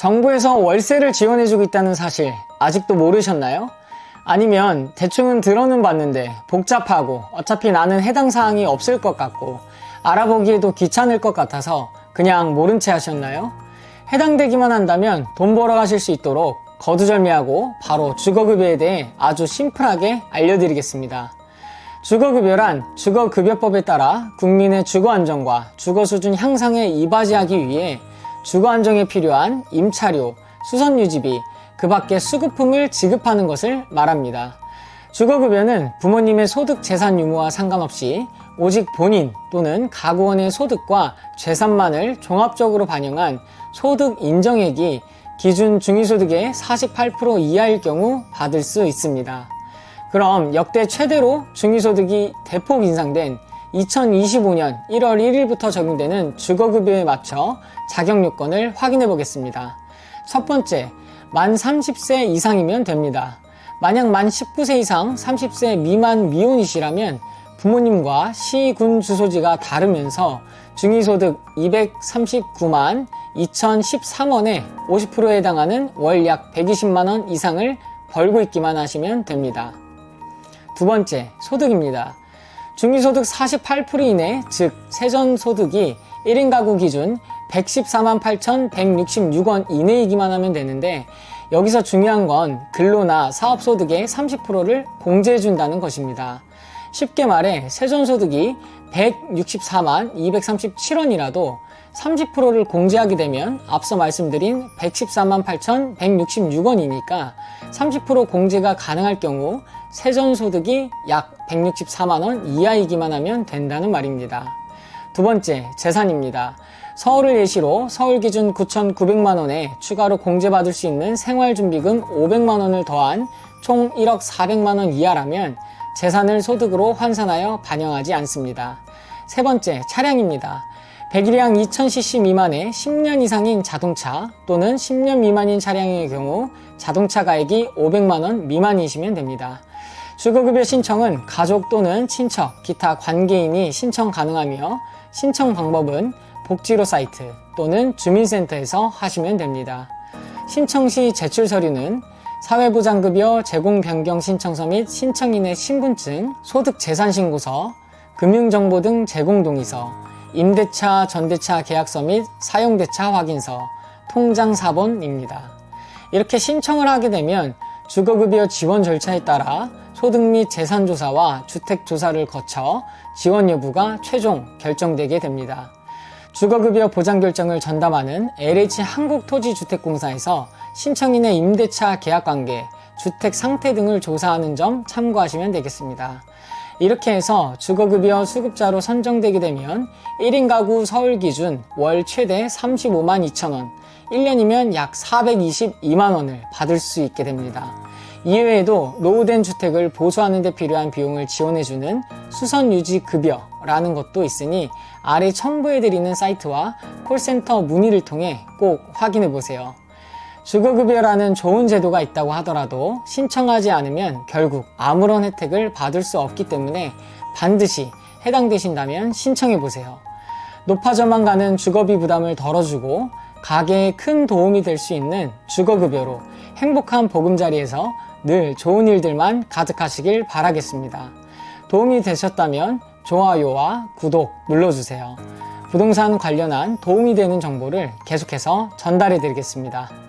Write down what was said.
정부에서 월세를 지원해주고 있다는 사실 아직도 모르셨나요? 아니면 대충은 들어는 봤는데 복잡하고 어차피 나는 해당 사항이 없을 것 같고 알아보기에도 귀찮을 것 같아서 그냥 모른 채 하셨나요? 해당되기만 한다면 돈 벌어 가실 수 있도록 거두절미하고 바로 주거급여에 대해 아주 심플하게 알려드리겠습니다. 주거급여란 주거급여법에 따라 국민의 주거안정과 주거수준 향상에 이바지하기 위해 주거 안정에 필요한 임차료, 수선 유지비, 그 밖에 수급품을 지급하는 것을 말합니다. 주거급여는 부모님의 소득 재산 유무와 상관없이 오직 본인 또는 가구원의 소득과 재산만을 종합적으로 반영한 소득 인정액이 기준 중위소득의 48% 이하일 경우 받을 수 있습니다. 그럼 역대 최대로 중위소득이 대폭 인상된 2025년 1월 1일부터 적용되는 주거급여에 맞춰 자격 요건을 확인해 보겠습니다. 첫 번째, 만 30세 이상이면 됩니다. 만약 만 19세 이상 30세 미만 미혼이시라면 부모님과 시, 군 주소지가 다르면서 중위소득 239만 2013원에 50%에 해당하는 월 약 120만원 이상을 벌고 있기만 하시면 됩니다. 두 번째, 소득입니다. 중위소득 48% 이내, 즉, 세전소득이 1인 가구 기준 114만 8,166원 이내이기만 하면 되는데, 여기서 중요한 건 근로나 사업소득의 30%를 공제해준다는 것입니다. 쉽게 말해, 세전소득이 164만 237원이라도 30%를 공제하게 되면 앞서 말씀드린 114만 8,166원이니까 30% 공제가 가능할 경우 세전소득이 약 164만원 이하이기만 하면 된다는 말입니다. 두 번째, 재산입니다. 서울을 예시로 서울 기준 9,900만원에 추가로 공제받을 수 있는 생활준비금 500만원을 더한 총 1억 400만원 이하라면 재산을 소득으로 환산하여 반영하지 않습니다. 세 번째, 차량입니다. 배기량 2000cc 미만의 10년 이상인 자동차 또는 10년 미만인 차량의 경우 자동차 가액이 500만원 미만이시면 됩니다. 주거급여 신청은 가족 또는 친척, 기타 관계인이 신청 가능하며 신청 방법은 복지로 사이트 또는 주민센터에서 하시면 됩니다. 신청 시 제출 서류는 사회보장급여 제공 변경 신청서 및 신청인의 신분증, 소득재산신고서, 금융정보 등 제공 동의서, 임대차, 전대차 계약서 및 사용대차 확인서, 통장 사본입니다. 이렇게 신청을 하게 되면 주거급여 지원 절차에 따라 소득 및 재산 조사와 주택 조사를 거쳐 지원 여부가 최종 결정되게 됩니다. 주거급여 보장 결정을 전담하는 LH 한국토지주택공사에서 신청인의 임대차 계약 관계, 주택 상태 등을 조사하는 점 참고하시면 되겠습니다. 이렇게 해서 주거급여 수급자로 선정되게 되면 1인 가구 서울 기준 월 최대 35만 2천 원, 1년이면 약 422만 원을 받을 수 있게 됩니다. 이외에도 노후된 주택을 보수하는 데 필요한 비용을 지원해주는 수선 유지 급여라는 것도 있으니 아래 첨부해드리는 사이트와 콜센터 문의를 통해 꼭 확인해 보세요. 주거급여라는 좋은 제도가 있다고 하더라도 신청하지 않으면 결국 아무런 혜택을 받을 수 없기 때문에 반드시 해당되신다면 신청해 보세요. 높아져만 가는 주거비 부담을 덜어주고 가게에 큰 도움이 될 수 있는 주거급여로 행복한 보금자리에서 늘 좋은 일들만 가득하시길 바라겠습니다. 도움이 되셨다면 좋아요와 구독 눌러주세요. 부동산 관련한 도움이 되는 정보를 계속해서 전달해 드리겠습니다.